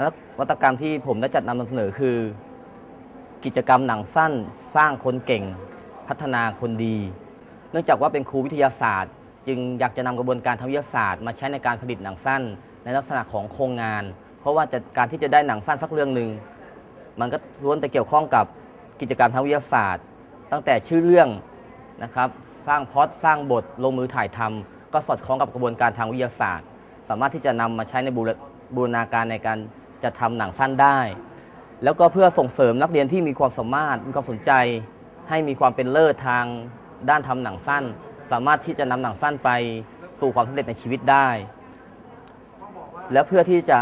แล้ววัตกรรมที่ผมได้จัดนำเสนอคือ กิจกรรมหนังสั้นสร้างคนเก่ง พัฒนาคนดี เนื่องจากว่าเป็นครูวิทยาศาสตร์ จึงอยากจะนำกระบวนการทางวิทยาศาสตร์ มาใช้ในการผลิตหนังสั้น ในลักษณะของโครงงาน เพราะว่าจะการที่จะได้หนังสั้นสักเรื่องหนึ่งมันก็ล้วนแต่เกี่ยวข้องกับกิจกรรมทางวิทยาศาสตร์ ตั้งแต่ชื่อเรื่องนะครับสร้างพอตสร้างบทลงมือถ่ายทำก็สอดคล้องกับกระบวนการทางวิทยาศาสตร์ สามารถที่จะนำมาใช้ในบูรณาการในการ จะทำหนังสั้นได้ แล้วก็เพื่อส่งเสริมนักเรียนที่มีความสามารถมีความสนใจ ให้มีความเป็นเลิศทางด้านทำหนังสั้น สามารถที่จะนำหนังสั้นไปสู่ความสำเร็จในชีวิตได้ และเพื่อที่จะ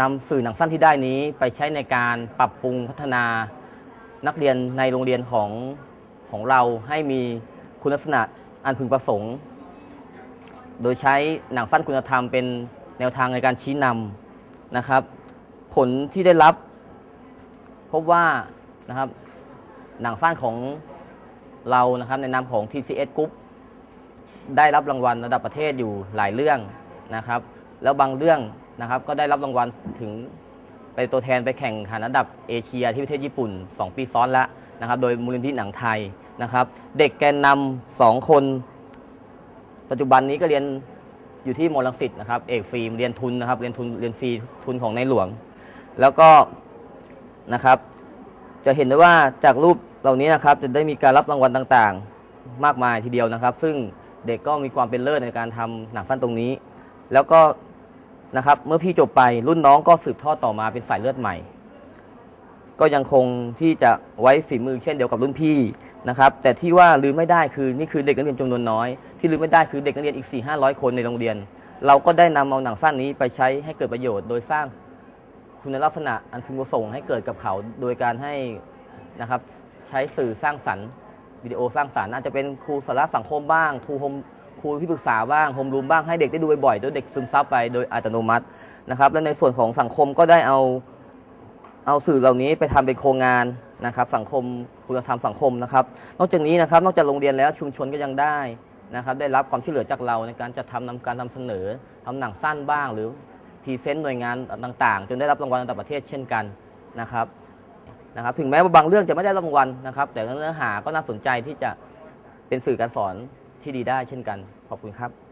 นำสื่อหนังสั้นที่ได้นี้ไปใช้ในการปรับปรุงพัฒนานักเรียนในโรงเรียนของของเราให้มีคุณลักษณะอันพึงประสงค์ โดยใช้หนังสั้นคุณธรรมเป็นแนวทางในการชี้นำนะครับ ผลที่ได้รับ พบว่านะครับหนังสั้นของเรานะครับในนามของ TCS Group ได้รับรางวัลระดับประเทศอยู่หลายเรื่องนะครับ แล้วบางเรื่องนะครับก็ได้รับรางวัลถึงไปตัวแทนไปแข่งขันระดับเอเชียที่ประเทศญี่ปุ่น 2 ปีซ้อนแล้วนะครับ โดยมูลนิธิหนังไทยนะครับ เด็กแกนนำสองคน ปัจจุบันนี้ก็เรียนอยู่ที่มอลังสิตนะครับ เอกฟิล์มเรียนทุนนะครับ เรียนทุนเรียนฟรีทุนของในหลวง แล้วก็นะครับ จะเห็นได้ว่าจากรูปเหล่านี้นะครับจะได้มีการรับรางวัลต่างๆ มากมายทีเดียวนะครับ ซึ่งเด็กก็มีความเป็นเลิศในการทำหนังสั้นตรงนี้ แล้วก็นะครับเมื่อพี่จบไปรุ่นน้องก็สืบทอดต่อมาเป็นสายเลือดใหม่ ก็ยังคงที่จะไว้ฝีมือเช่นเดียวกับรุ่นพี่นะครับแต่ที่ว่าลืมไม่ได้คือนี่คือเด็กนักเรียนจำนวนน้อยที่ลืมไม่ได้คือเด็กนักเรียนอีก 4 5 0 0 คนในโรงเรียน เราก็ได้นำเอาหนังสั้นนี้ไปใช้ให้เกิดประโยชน์โดยสร้าง คุณลักษณะอันพึงประสงค์ให้เกิดกับเขา โดยการให้นะครับใช้สื่อสร้างสรรค์วิดีโอสร้างสรรค์อาจจะเป็นครูสาระสังคมบ้าง ครูโฮมครูที่ปรึกษาบ้างโฮมรูมบ้างให้เด็กได้ดูบ่อยๆโดยเด็กซึมซับไปโดยอัตโนมัตินะครับ และในส่วนของสังคมก็ได้เอาเอาสื่อเหล่านี้ไปทำเป็นโครงงานนะครับ สังคมคุณธรรมสังคมนะครับ นอกจากนี้นะครับนอกจากโรงเรียนแล้วชุมชนก็ยังได้นะครับ ได้รับความช่วยเหลือจากเราในการจัดทำนำการนำเสนอทำหนังสั้นบ้างหรือ พรีเซนต์หน่วยงานต่างๆ จนได้รับรางวัลระดับประเทศเช่นกันนะครับนะครับ ถึงแม้ว่าบางเรื่องจะไม่ได้รางวัลนะครับ แต่เนื้อหาก็น่าสนใจที่จะเป็นสื่อการสอนที่ดีได้เช่นกัน ขอบคุณครับ